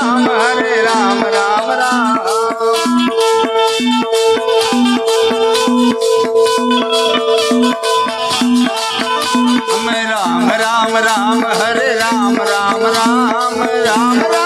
રામ, હરે રામ રામ રામ. અમે રામ રામ રામ હરે રામ રામ રામ રામ રામ.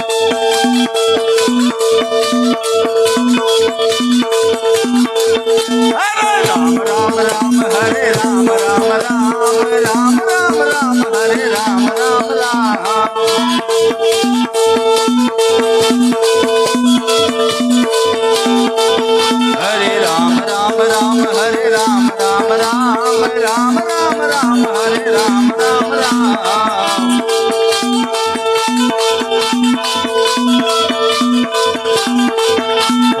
રામ, હરે રામ રામ રામ રામ રામ રામ, હરે રામ રામ રામ.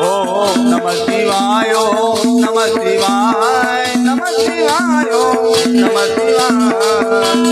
ઓમ નમ શિવાય ઓમ નમ શિવાય નમ શિવાય ઓમ નમ શિવાય.